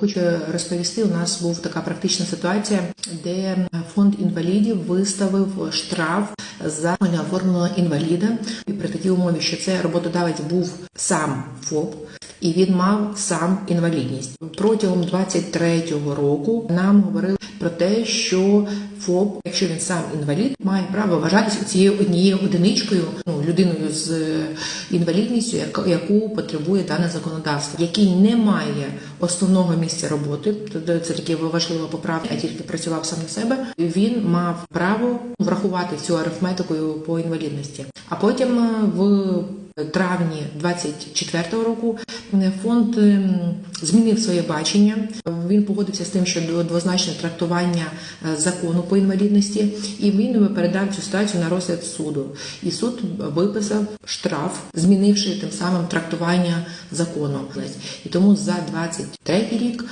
Хочу розповісти, у нас був така практична ситуація, де фонд інвалідів виставив штраф за неоформленого інваліда. І при такій умові, що це роботодавець був сам ФОП. І він мав сам інвалідність протягом 23-го року. Нам говорили про те, що ФОП, якщо він сам інвалід, має право вважатися цією однією одиничкою, ну людиною з е, інвалідністю, яку потребує дане законодавство, який не має основного місця роботи. Тобто це таке важлива поправка, а тільки працював сам на себе. Він мав право врахувати цю арифметику по інвалідності. А потім е, в травні 24-го року фонд змінив своє бачення. Він погодився з тим, що двозначне трактування е, закону по інвалідності, і він передав цю ситуацію на розгляд суду. І суд виписав штраф, змінивши тим самим трактування закону. І тому за 23 рік